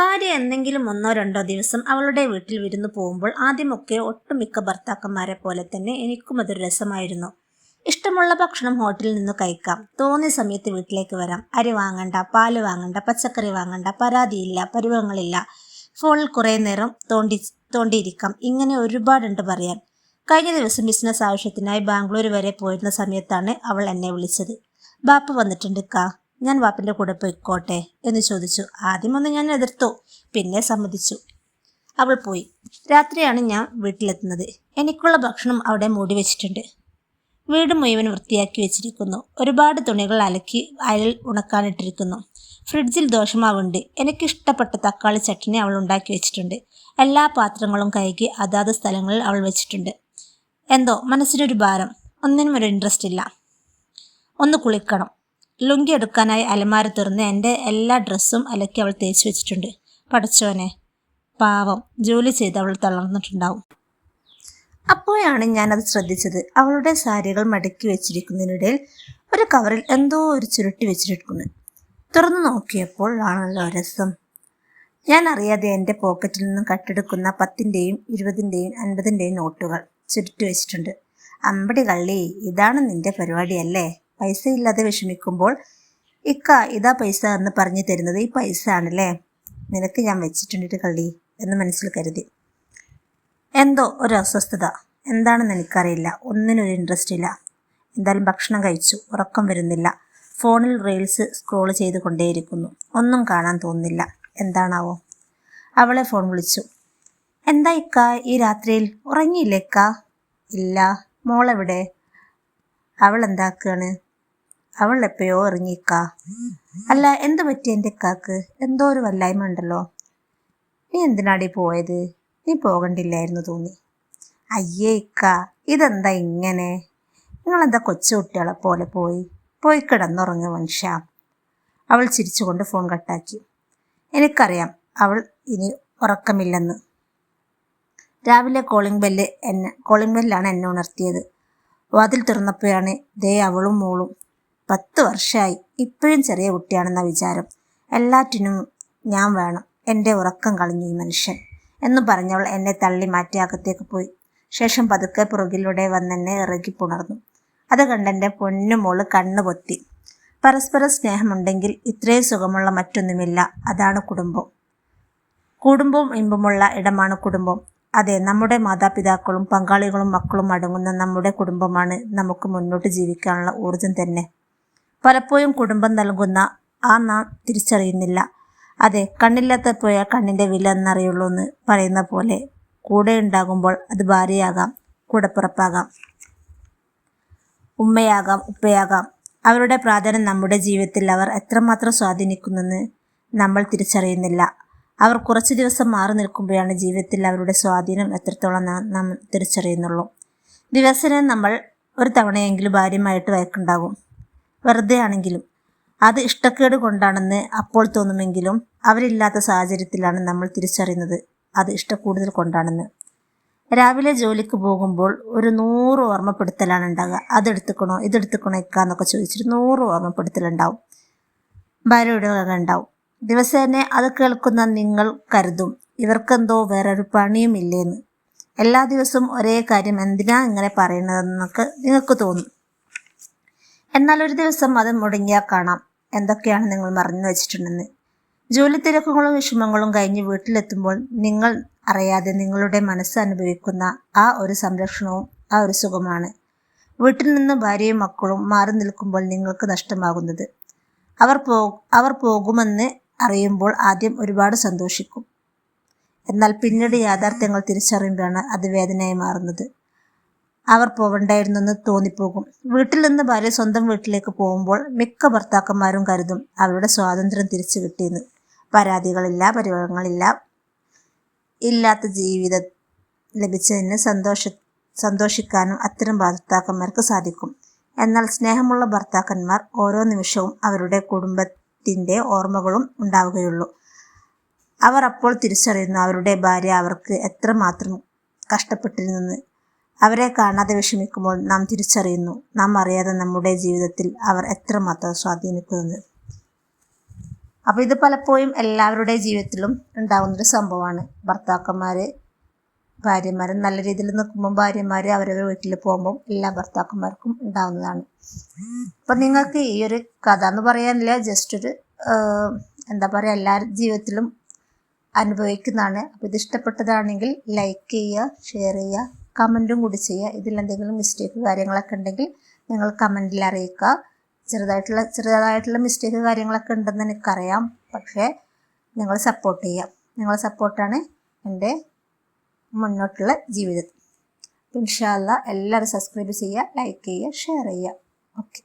ഭാര്യ എന്തെങ്കിലും ഒന്നോ രണ്ടോ ദിവസം അവളുടെ വീട്ടിൽ വിരുന്നു പോകുമ്പോൾ ആദ്യമൊക്കെ ഒട്ടുമിക്ക ഭർത്താക്കന്മാരെ പോലെ തന്നെ എനിക്കും അതൊരു രസമായിരുന്നു. ഇഷ്ടമുള്ള ഭക്ഷണം ഹോട്ടലിൽ നിന്ന് കഴിക്കാം. തോന്നിയ സമയത്ത് വീട്ടിലേക്ക് വരാം. അരി വാങ്ങണ്ട പാൽ വാങ്ങണ്ട പച്ചക്കറി വാങ്ങണ്ട പരാതിയില്ല പരുവങ്ങളില്ല. ഫോണിൽ കുറേ നേരം തോണ്ടി തോണ്ടിയിരിക്കാം. ഇങ്ങനെ ഒരുപാടുണ്ട് പറയാൻ. കഴിഞ്ഞ ദിവസം ബിസിനസ് ആവശ്യത്തിനായി ബാംഗ്ലൂർ വരെ പോയിരുന്ന സമയത്താണ് അവൾ എന്നെ വിളിച്ചത്. ബാപ്പ വന്നിട്ടുണ്ട് കാ ഞാൻ വാപ്പിന്റെ കൂടെ പോയിക്കോട്ടെ എന്ന് ചോദിച്ചു. ആദ്യമൊന്ന് ഞാൻ എതിർത്തു. പിന്നെ സമ്മതിച്ചു. അവൾ പോയി. രാത്രിയാണ് ഞാൻ വീട്ടിലെത്തുന്നത്. എനിക്കുള്ള ഭക്ഷണം അവിടെ മൂടി വെച്ചിട്ടുണ്ട്. വീട് മുഴുവൻ വൃത്തിയാക്കി വെച്ചിരിക്കുന്നു. ഒരുപാട് തുണികൾ അലക്കി അയൽ ഉണക്കാനിട്ടിരിക്കുന്നു. ഫ്രിഡ്ജിൽ ദോഷമാവുണ്ട് എനിക്കിഷ്ടപ്പെട്ട തക്കാളി ചട്ടിനെ അവൾ ഉണ്ടാക്കി വെച്ചിട്ടുണ്ട്. എല്ലാ പാത്രങ്ങളും കഴുകി അതാത് സ്ഥലങ്ങളിൽ അവൾ വെച്ചിട്ടുണ്ട്. എന്തോ മനസ്സിനൊരു ഭാരം. ഒന്നിനും ഒരു ഇൻട്രസ്റ്റ് ഇല്ല. ഒന്ന് കുളിക്കണം. ലുങ്കി എടുക്കാനായി അലമാര തുറന്ന് എന്റെ എല്ലാ ഡ്രസ്സും അലക്കി അവൾ തേച്ച് വെച്ചിട്ടുണ്ട്. പഠിച്ചോനെ പാവം. ജോലി ചെയ്ത് അവൾ തളർന്നിട്ടുണ്ടാവും. അപ്പോഴാണ് ഞാനത് ശ്രദ്ധിച്ചത്. അവളുടെ സാരികൾ മടക്കി വെച്ചിരിക്കുന്നതിനിടയിൽ ഒരു കവറിൽ എന്തോ ഒരു ചുരുട്ടി വെച്ചിട്ടുണ്ട് തുറന്നു നോക്കിയപ്പോൾ ആണല്ലോ രസം. ഞാൻ അറിയാതെ എന്റെ പോക്കറ്റിൽ നിന്നും കട്ടെടുക്കുന്ന പത്തിന്റെയും ഇരുപതിന്റെയും അൻപതിന്റെയും നോട്ടുകൾ ചുരുട്ടി വെച്ചിട്ടുണ്ട്. അമ്പടി കള്ളി ഇതാണ് നിന്റെ പരിപാടിയല്ലേ? പൈസ ഇല്ലാതെ വിഷമിക്കുമ്പോൾ ഇക്ക ഇതാ പൈസ എന്ന് പറഞ്ഞു തരുന്നത്. ഈ പൈസ ആണല്ലേ നിനക്ക് ഞാൻ വെച്ചിട്ടുണ്ട് കള്ളി എന്ന് മനസ്സിൽ കരുതി. എന്തോ ഒരു അസ്വസ്ഥത. എന്താണെന്ന് എനിക്കറിയില്ല. ഒന്നിനൊരു ഇൻട്രസ്റ്റ് ഇല്ല. എന്തായാലും ഭക്ഷണം കഴിച്ചു. ഉറക്കം വരുന്നില്ല. ഫോണിൽ റീൽസ് സ്ക്രോൾ ചെയ്ത് കൊണ്ടേയിരിക്കുന്നു. ഒന്നും കാണാൻ തോന്നുന്നില്ല. എന്താണാവോ? അവളെ ഫോൺ വിളിച്ചു. എന്താ ഇക്ക? ഈ രാത്രിയിൽ ഉറങ്ങിയില്ലേ ഇക്ക? ഇല്ല. മോളെവിടെ? അവൾ എന്താക്കാണ് അവൾ എപ്പോഴോ ഇറങ്ങിക്ക അല്ല എന്ത് പറ്റി എന്റെ ഇക്കാക്ക്? എന്തോ ഒരു വല്ലായ്മ ഉണ്ടല്ലോ. നീ എന്തിനാടി പോയത്? നീ പോകണ്ടില്ലായിരുന്നു തോന്നി. അയ്യേ ഇക്ക ഇതെന്താ ഇങ്ങനെ? നിങ്ങളെന്താ കൊച്ചു കുട്ടികളെ പോലെ പോയി? പോയി കിടന്നുറങ്ങി മനുഷ്യ. അവൾ ചിരിച്ചുകൊണ്ട് ഫോൺ കട്ടാക്കി. എനിക്കറിയാം അവൾ ഇനി ഉറക്കമില്ലെന്ന്. രാവിലെ കോളിംഗ് ബെല്ല് എന്നെ കോളിംഗ് ബെല്ലാണ് എന്നെ ഉണർത്തിയത്. വാതിൽ തുറന്നപ്പോഴാണ് ദേ അവളും മോളും പത്ത് വർഷമായി ഇപ്പോഴും ചെറിയ കുട്ടിയാണെന്ന വിചാരം. എല്ലാറ്റിനും ഞാൻ വേണം. എന്റെ ഉറക്കം കളഞ്ഞു ഈ മനുഷ്യൻ എന്ന് പറഞ്ഞവൾ എന്നെ തള്ളി മാറ്റി അകത്തേക്ക് പോയി. ശേഷം പതുക്കെ പുറകിലൂടെ വന്നെന്നെ ഇറക്കി പുണർന്നു. അത് കണ്ടെന്റെ പൊന്നുമോൾ കണ്ണു പൊത്തി. പരസ്പര സ്നേഹമുണ്ടെങ്കിൽ ഇത്രയും സുഖമുള്ള മറ്റൊന്നുമില്ല. അതാണ് കുടുംബം. കുടുംബവും ഇമ്പമുള്ള ഇടമാണ് കുടുംബം. അതെ നമ്മുടെ മാതാപിതാക്കളും പങ്കാളികളും മക്കളും അടങ്ങുന്ന നമ്മുടെ കുടുംബമാണ് നമുക്ക് മുന്നോട്ട് ജീവിക്കാനുള്ള ഊർജം തന്നെ. പലപ്പോഴും കുടുംബം നൽകുന്ന ആ നാം തിരിച്ചറിയുന്നില്ല. അതെ കണ്ണില്ലാത്ത പോയാൽ കണ്ണിന്റെ വില എന്നറിയുള്ളൂ എന്ന് പറയുന്ന പോലെ കൂടെ ഉണ്ടാകുമ്പോൾ അത് ഭാര്യയാകാം കൂടപ്പുറപ്പാകാം ഉമ്മയാകാം ഉപ്പയാകാം. അവരുടെ പ്രാധാന്യം നമ്മുടെ ജീവിതത്തിൽ അവർ എത്രമാത്രം സ്വാധീനിക്കുന്നെന്ന് നമ്മൾ തിരിച്ചറിയുന്നില്ല. അവർ കുറച്ച് ദിവസം മാറി നിൽക്കുമ്പോഴാണ് ജീവിതത്തിൽ അവരുടെ സ്വാധീനം എത്രത്തോളം നാം തിരിച്ചറിയുന്നുള്ളൂ. ദിവസേന നമ്മൾ ഒരു തവണയെങ്കിലും ഭാര്യമായിട്ട് വഴക്കുണ്ടാകും. വെറുതെ ആണെങ്കിലും അത് ഇഷ്ടക്കേട് കൊണ്ടാണെന്ന് അപ്പോൾ തോന്നുമെങ്കിലും അവരില്ലാത്ത സാഹചര്യത്തിലാണ് നമ്മൾ തിരിച്ചറിയുന്നത് അത് ഇഷ്ടക്കൂടുതൽ കൊണ്ടാണെന്ന്. രാവിലെ ജോലിക്ക് പോകുമ്പോൾ ഒരു നൂറ് ഓർമ്മപ്പെടുത്തലാണ് ഉണ്ടാകുക അതെടുത്തുക്കണോ ഇതെടുത്തുക്കണോ ഇക്കാന്നൊക്കെ ചോദിച്ചിട്ട് നൂറ് ഓർമ്മപ്പെടുത്തലുണ്ടാവും. ഭാര്യയുടെ ഉണ്ടാവും ദിവസേന അത് കേൾക്കുന്ന നിങ്ങൾ കരുതും. ഇവർക്കെന്തോ വേറൊരു പണിയും ഇല്ലേന്ന് എല്ലാ ദിവസവും ഒരേ കാര്യം എന്തിനാ ഇങ്ങനെ പറയുന്നതെന്നൊക്കെ നിങ്ങൾക്ക് തോന്നും. എന്നാൽ ഒരു ദിവസം അത് മുടങ്ങിയാൽ കാണാം. എന്തൊക്കെയാണ് നിങ്ങൾ മറന്നു വെച്ചിട്ടുണ്ടെന്ന്. ജോലി തിരക്കുകളും വിഷമങ്ങളും കഴിഞ്ഞ് വീട്ടിലെത്തുമ്പോൾ നിങ്ങൾ അറിയാതെ നിങ്ങളുടെ മനസ്സ് അനുഭവിക്കുന്ന ആ ഒരു സംരക്ഷണവും ആ ഒരു സുഖമാണ്. വീട്ടിൽ നിന്ന് ഭാര്യയും മക്കളും മാറി നിൽക്കുമ്പോൾ നിങ്ങൾക്ക് നഷ്ടമാകുന്നത്. അവർ പോ അവർ പോകുമെന്ന് അറിയുമ്പോൾ ആദ്യം ഒരുപാട് സന്തോഷിക്കും. എന്നാൽ പിന്നീട് യാഥാർത്ഥ്യങ്ങൾ തിരിച്ചറിയുമ്പോഴാണ് അത് വേദനയായി മാറുന്നത്. അവർ പോകണ്ടായിരുന്നെന്ന് തോന്നിപ്പോകും. വീട്ടിൽ നിന്ന് ഭാര്യ സ്വന്തം വീട്ടിലേക്ക് പോകുമ്പോൾ മിക്ക ഭർത്താക്കന്മാരും കരുതും അവരുടെ സ്വാതന്ത്ര്യം തിരിച്ചു കിട്ടിയെന്ന്. പരാതികളില്ല പരിഭവങ്ങളില്ല. ഇല്ലാത്ത ജീവിതം ലഭിച്ചതിന് സന്തോഷ സന്തോഷിക്കാനും അത്തരം ഭർത്താക്കന്മാർക്ക് സാധിക്കും. എന്നാൽ സ്നേഹമുള്ള ഭർത്താക്കന്മാർ ഓരോ നിമിഷവും അവരുടെ കുടുംബത്തിന്റെ ഓർമ്മകളും ഉണ്ടാവുകയുള്ളൂ. അവർ അപ്പോൾ തിരിച്ചറിയുന്നു അവരുടെ ഭാര്യ അവർക്ക് എത്രമാത്രം കഷ്ടപ്പെട്ടിരുന്നെന്ന്. അവരെ കാണാതെ വിഷമിക്കുമ്പോൾ നാം തിരിച്ചറിയുന്നു. നാം അറിയാതെ നമ്മുടെ ജീവിതത്തിൽ അവർ എത്രമാത്രം സ്വാധീനിക്കുന്നത് അപ്പോൾ ഇത് പലപ്പോഴും എല്ലാവരുടെ ജീവിതത്തിലും ഉണ്ടാകുന്നൊരു സംഭവമാണ്. ഭർത്താക്കന്മാർ ഭാര്യമാർ നല്ല രീതിയിൽ നിൽക്കുമ്പോൾ ഭാര്യമാർ അവരുടെ വീട്ടിൽ പോകുമ്പോൾ എല്ലാ ഭർത്താക്കന്മാർക്കും ഉണ്ടാകുന്നതാണ് അപ്പം നിങ്ങൾക്ക് ഈ ഒരു കഥ എന്ന് പറയാനില്ല. ജസ്റ്റ് ഒരു എന്താ പറയുക എല്ലാ ജീവിതത്തിലും അനുഭവിക്കുന്നതാണ്. അപ്പോൾ ഇത് ഇഷ്ടപ്പെട്ടതാണെങ്കിൽ ലൈക്ക് ചെയ്യുക ഷെയർ ചെയ്യുക. കമന്റും കൂടി ചെയ്യുക ഇതിൽ എന്തെങ്കിലും മിസ്റ്റേക്ക് കാര്യങ്ങളൊക്കെ ഉണ്ടെങ്കിൽ നിങ്ങൾ കമന്റിൽ അറിയിക്കുക. ചെറുതായിട്ടുള്ള ചെറുതായിട്ടുള്ള മിസ്റ്റേക്ക് കാര്യങ്ങളൊക്കെ ഉണ്ടെന്ന് എനിക്കറിയാം. പക്ഷേ നിങ്ങൾ സപ്പോർട്ട് ചെയ്യാം നിങ്ങളെ സപ്പോർട്ടാണ് എന്റെ മുന്നോട്ടുള്ള ജീവിതം. ഇൻഷാല്ല എല്ലാവരും സബ്സ്ക്രൈബ് ചെയ്യുക ലൈക്ക് ചെയ്യുക ഷെയർ ചെയ്യുക. ഓക്കെ